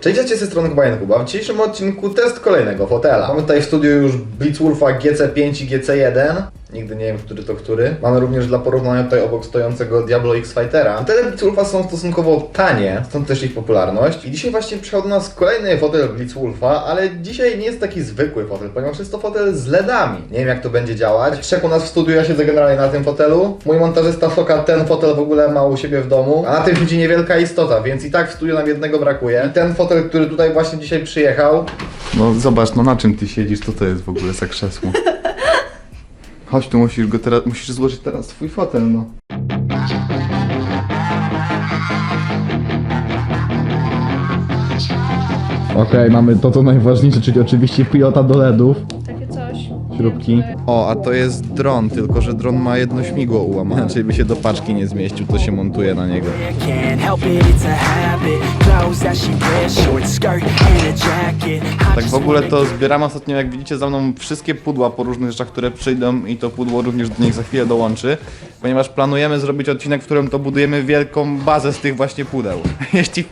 Cześć, cześć, ze strony Kuba Kuba. W dzisiejszym odcinku test kolejnego fotela. Mamy tutaj w studiu już Blitzwolfa GC5 i GC1. Nigdy nie wiem, który to który. Mamy również dla porównania tutaj obok stojącego Diablo X Fightera. Fotele Blitzwolfa są stosunkowo tanie, stąd też ich popularność. I dzisiaj właśnie przychodzi do nas kolejny fotel Blitzwolfa, ale dzisiaj nie jest taki zwykły fotel, ponieważ jest to fotel z LEDami. Nie wiem jak to będzie działać. Trzech u nas w studiu, ja siedzę generalnie na tym fotelu. Mój montażysta Foka ten fotel w ogóle ma u siebie w domu, a na tym widzi niewielka istota, więc i tak w studiu nam jednego brakuje. I ten fotel, który tutaj właśnie dzisiaj przyjechał, No zobacz, no na czym ty siedzisz, co to jest w ogóle za krzesło? Chodź tu, musisz go teraz, musisz złożyć teraz swój fotel, no. Okej, mamy to co najważniejsze, czyli oczywiście pilota do LEDów. Śrubki. O, a to jest dron, tylko że dron ma jedno śmigło ułamane, czyli by się do paczki nie zmieścił, to się montuje na niego. Tak w ogóle to zbieramy ostatnio, jak widzicie za mną, wszystkie pudła po różnych rzeczach, które przyjdą i to pudło również do nich za chwilę dołączy, ponieważ planujemy zrobić odcinek, w którym to budujemy wielką bazę z tych właśnie pudeł. Jeśli,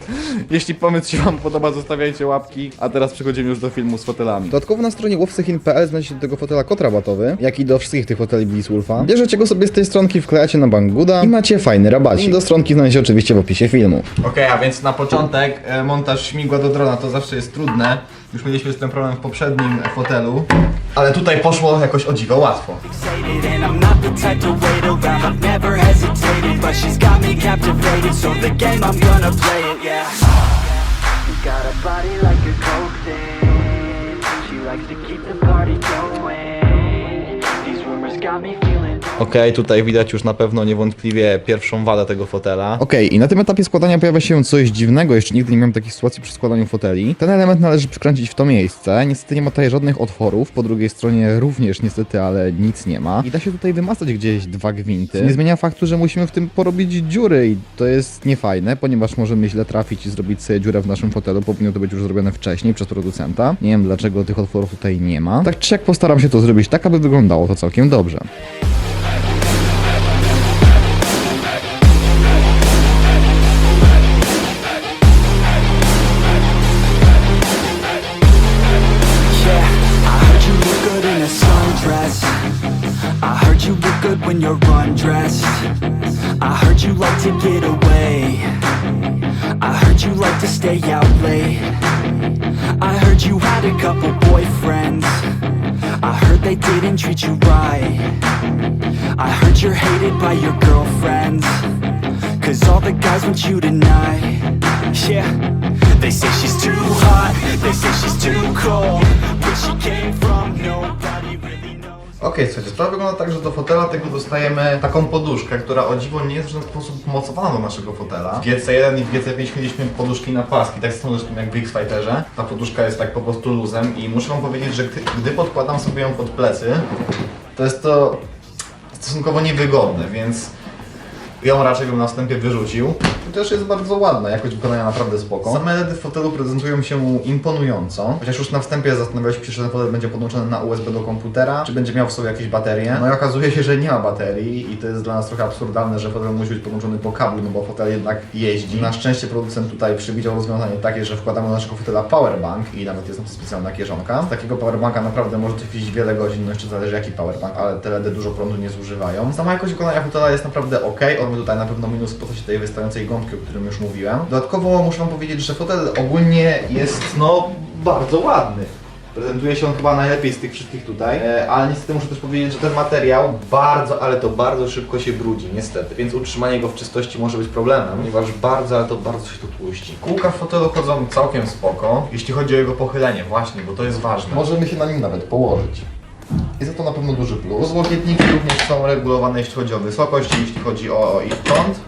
jeśli pomysł się wam podoba, zostawiajcie łapki, a teraz przechodzimy już do filmu z fotelami. Dodatkowo na stronie łowcechin.pl znajdziecie do tego fotela kod rabatowy, jak i do wszystkich tych foteli Blitzwolfa. Bierzecie go sobie z tej stronki, wklejacie na Banggood i macie fajny rabacik. Link do stronki znajdziecie oczywiście w opisie filmu. Okej, a więc na początek e, montaż śmigła do drona to zawsze jest trudne. Już mieliśmy z tym problem w poprzednim fotelu, ale tutaj poszło jakoś o dziwo łatwo. got me feeling. Okej, tutaj widać już na pewno niewątpliwie pierwszą wadę tego fotela. Okej, i na tym etapie składania pojawia się coś dziwnego, jeszcze nigdy nie miałem takiej sytuacji przy składaniu foteli. Ten element należy przykręcić w to miejsce, niestety nie ma tutaj żadnych otworów, po drugiej stronie również niestety, ale nic nie ma. I da się tutaj wymazać gdzieś dwa gwinty. Nie zmienia faktu, że musimy w tym porobić dziury i to jest niefajne, ponieważ możemy źle trafić i zrobić sobie dziurę w naszym fotelu, powinno to być już zrobione wcześniej przez producenta. Nie wiem dlaczego tych otworów tutaj nie ma. Tak czy jak postaram się to zrobić tak, aby wyglądało to całkiem dobrze. I heard you look good when you're undressed. I heard you like to get away. I heard you like to stay out late. I heard you had a couple boyfriends. I heard they didn't treat you right. I heard you're hated by your girlfriends. Cause all the guys want you tonight. Yeah, they say she's too hot. They say she's too cold. But she came from. Okej, słuchajcie, sprawa wygląda tak, że do fotela tego dostajemy taką poduszkę, która o dziwo nie jest w żaden sposób mocowana do naszego fotela. W GC1 i w GC5 mieliśmy poduszki na paski, tak samo zresztą jak w X-Fighterze. Ta poduszka jest tak po prostu luzem i muszę wam powiedzieć, że gdy, gdy podkładam sobie ją pod plecy, to jest to stosunkowo niewygodne, więc ją raczej bym na wstępie wyrzucił. Też jest bardzo ładna, jakość wykonania naprawdę spoko. Same LEDy w fotelu prezentują się imponująco. Chociaż już na wstępie zastanawialiśmy się, czy ten fotel będzie podłączony na USB do komputera, czy będzie miał w sobie jakieś baterie. No i okazuje się, że nie ma baterii i to jest dla nas trochę absurdalne, że fotel musi być podłączony po kablu, no bo fotel jednak jeździ. Na szczęście producent tutaj przewidział rozwiązanie takie, że wkładamy do naszego fotela powerbank i nawet jest tam specjalna kieszonka. Z takiego powerbanka naprawdę może trafić wiele godzin, no jeszcze zależy jaki powerbank, ale te LEDy dużo prądu nie zużywają. Sama jakość wykonania fotela jest naprawdę ok. On ma tutaj na pewno minus w postaci tej wystającej gąbki, o którym już mówiłem. Dodatkowo muszę wam powiedzieć, że fotel ogólnie jest no bardzo ładny. Prezentuje się on chyba najlepiej z tych wszystkich tutaj, e, ale niestety muszę też powiedzieć, że ten materiał bardzo, ale to bardzo szybko się brudzi, niestety, więc utrzymanie go w czystości może być problemem, ponieważ bardzo, ale to bardzo się to tłuści. Kółka w fotelu chodzą całkiem spoko, jeśli chodzi o jego pochylenie właśnie, bo to jest ważne. Możemy się na nim nawet położyć. Jest to na pewno duży plus. Rozłokietniki również są regulowane, jeśli chodzi o wysokość, jeśli chodzi o ich kąt.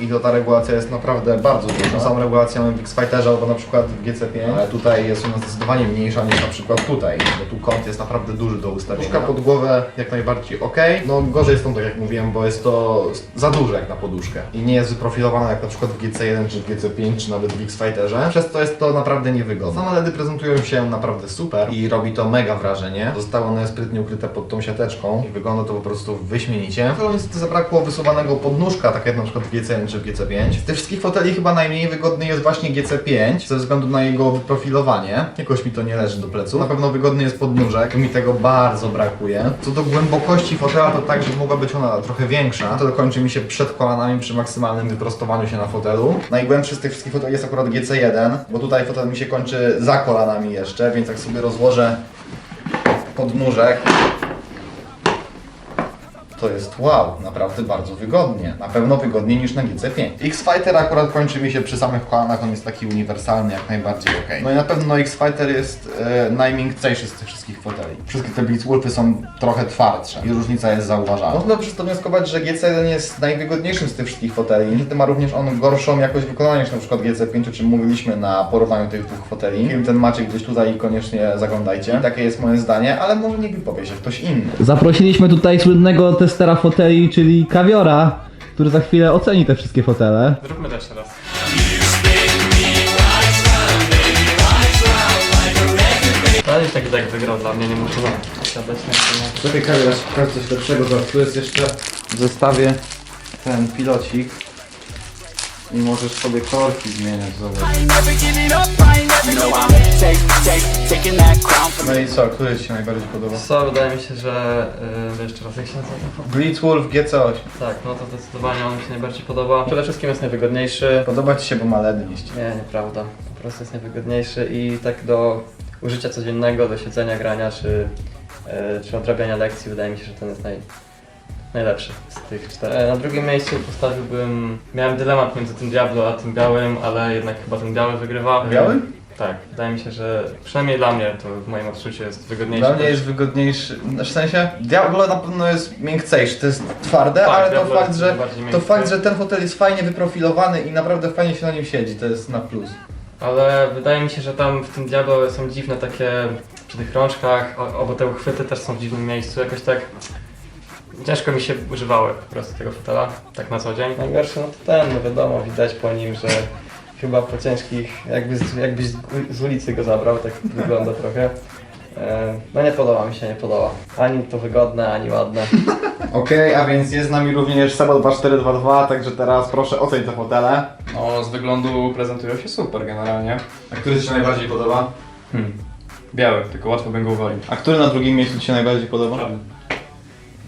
I to ta regulacja jest naprawdę bardzo duża. Samą regulację mamy w X-Fighterze albo na przykład w GC5, ale tutaj jest ona zdecydowanie mniejsza niż na przykład tutaj, bo tu kąt jest naprawdę duży do ustawienia. Poduszka pod głowę jak najbardziej ok. No gorzej jest tą, tak jak mówiłem, bo jest to za duże jak na poduszkę. I nie jest wyprofilowana jak na przykład w GC1 czy w GC5 czy nawet w X-Fighterze. Przez to jest to naprawdę niewygodne. Same LEDy prezentują się naprawdę super i robi to mega wrażenie. Zostały one sprytnie ukryte pod tą siateczką i wygląda to po prostu wyśmienicie. No niestety zabrakło wysuwanego podnóżka, tak jak na przykład w GC1 GC1 czy w GC5. Z tych wszystkich foteli chyba najmniej wygodny jest właśnie GC5 ze względu na jego wyprofilowanie. Jakoś mi to nie leży do plecu. Na pewno wygodny jest podnóżek, mi tego bardzo brakuje. Co do głębokości fotela, to tak, że mogła być ona trochę większa. To kończy mi się przed kolanami przy maksymalnym wyprostowaniu się na fotelu. Najgłębszy z tych wszystkich foteli jest akurat GC1, bo tutaj fotel mi się kończy za kolanami jeszcze, więc jak sobie rozłożę podnóżek, to jest wow, naprawdę bardzo wygodnie. Na pewno wygodniej niż na GC5. X-Fighter akurat kończy mi się przy samych kolanach, on jest taki uniwersalny, jak najbardziej ok. No i na pewno X-Fighter jest e, najmiękczejszy z tych wszystkich foteli. Wszystkie te Blitzwolfy są trochę twardsze i różnica jest zauważalna. Można przez to wnioskować, że GC1 jest najwygodniejszym z tych wszystkich foteli. Niestety ma również on gorszą jakość wykonania niż na przykład GC5, o czym mówiliśmy na porównaniu tych dwóch foteli. Film ten macie gdzieś tutaj i koniecznie zaglądajcie. Takie jest moje zdanie, ale może niech wypowie się ktoś inny. Zaprosiliśmy tutaj słynnego testera foteli, czyli Kawiora, który za chwilę oceni te wszystkie fotele. Zróbmy też teraz. To jest taki tak wygrał dla mnie, nie muszę siadać na to. Czekaj, Kamil, aż pokażę coś lepszego, tu jest jeszcze w zestawie ten pilocik i możesz sobie korki zmieniać, zobacz. No i co, który Ci się najbardziej podoba? Co, wydaje mi się, że... Jeszcze raz, jak się nazywa? Blitzwolf GC8. Tak, no to zdecydowanie on mi się najbardziej podoba. Przede wszystkim jest najwygodniejszy. Podoba Ci się, bo ma LED liść. Nie, nieprawda. Po prostu jest najwygodniejszy i tak do użycia codziennego, do siedzenia, grania czy, e, czy odrabiania lekcji wydaje mi się, że ten jest naj, najlepszy z tych czterech. E, Na drugim miejscu postawiłbym... Miałem dylemat między tym Diablo a tym białym, ale jednak chyba ten biały wygrywa. Biały? Tak, wydaje mi się, że przynajmniej dla mnie to w moim odczuciu jest wygodniejszy. Dla mnie jest wygodniejszy, w sensie Diablo na pewno jest miękczejszy, to jest twarde, Tak, ale to fakt, że, to fakt, że ten fotel jest fajnie wyprofilowany i naprawdę fajnie się na nim siedzi, to jest na plus. Ale wydaje mi się, że tam w tym Diablo są dziwne takie przy tych rączkach, obo te uchwyty też są w dziwnym miejscu, jakoś tak ciężko mi się używały po prostu tego fotela, tak na co dzień. Najgorszy no to ten, no wiadomo, widać po nim, że chyba po ciężkich, jakby z, jakbyś z, z ulicy go zabrał, tak wygląda trochę. E, No nie podoba mi się, nie podoba. Ani to wygodne, ani ładne. Okej, a więc jest z nami również Seba 2422, także teraz proszę oceń te fotele. No, z wyglądu prezentują się super generalnie. A który Ci się najbardziej podoba? Hmm. Biały, tylko łatwo bym go. A który na drugim miejscu Ci się najbardziej podoba? Czarny.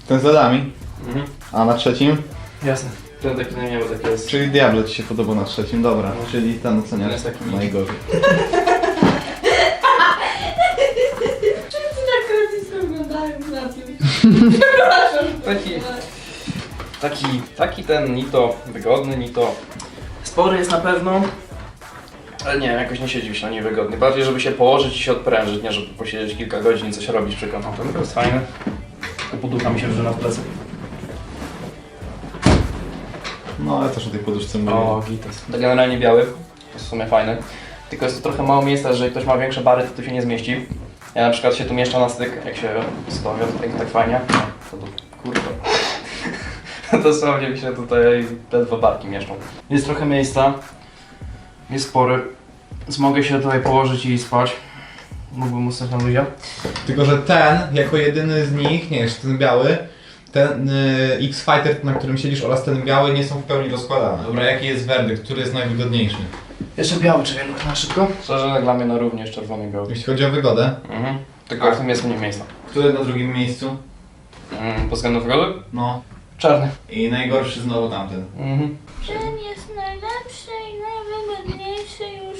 Ten z LEDami. Mhm. A na trzecim? Jasne. Ten taki nie miał, taki jest. Czyli Diablo Ci się podobał na trzecim, dobra. Czyli ten oceniasz Jest taki najgorzej. Taki, taki, taki ten ni to wygodny, ni to spory jest na pewno. Ale nie, jakoś nie siedzi mi się na nim wygodnie. Bardziej, żeby się położyć i się odprężyć, nie żeby posiedzieć kilka godzin i coś robić przy kanapie. To jest fajne. To poducha mi się wrzyna w plecy. No ale też o tej poduszce mówię. O, gitas. To generalnie biały, jest w sumie fajny. Tylko jest to trochę mało miejsca, że jeżeli ktoś ma większe bary, to tu się nie zmieści. Ja na przykład się tu mieszczę na styk, jak się stawia tutaj tak fajnie. To tu, kurde. Dosłownie mi się tutaj te dwa barki mieszczą. Jest trochę miejsca. Jest spory. Więc mogę się tutaj położyć i spać. Mógłbym ustać na luzie. Tylko, że ten, jako jedyny z nich, nie jeszcze ten biały, ten y, X-Fighter, na którym siedzisz oraz ten biały nie są w pełni rozkładane. Dobra, jaki jest werdykt? Który jest najwygodniejszy? Jeszcze biały, czy na szybko? Szczerze, dla mnie na równie jest czerwony i biały. Jeśli chodzi o wygodę, Mhm. Tylko w tym jest mniej miejsca. który na drugim miejscu? Mm, pod względem wygody? No. Czarny. I najgorszy znowu tamten. Mhm. Ten jest najlepszy i najwygodniejszy już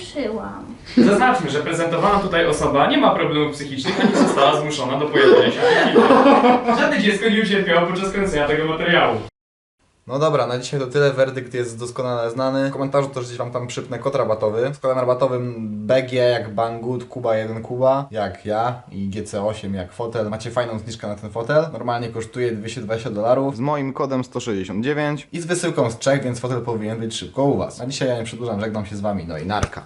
skończyłam. Zaznaczmy, że prezentowana tutaj osoba nie ma problemów psychicznych ani została zmuszona do pojawienia się w. Żadne dziecko nie ucierpiało podczas kręcenia tego materiału. No dobra, na dzisiaj to tyle. Werdykt jest doskonale znany. W komentarzu też gdzieś wam tam przypnę kod rabatowy. Z kodem rabatowym BG jak Banggood, Kuba 1 Kuba, jak ja i GC8 jak fotel. Macie fajną zniżkę na ten fotel. Normalnie kosztuje 220 dolarów. Z moim kodem 169 i z wysyłką z Czech, więc fotel powinien być szybko u was. Na dzisiaj ja nie przedłużam, żegnam się z wami, no i narka.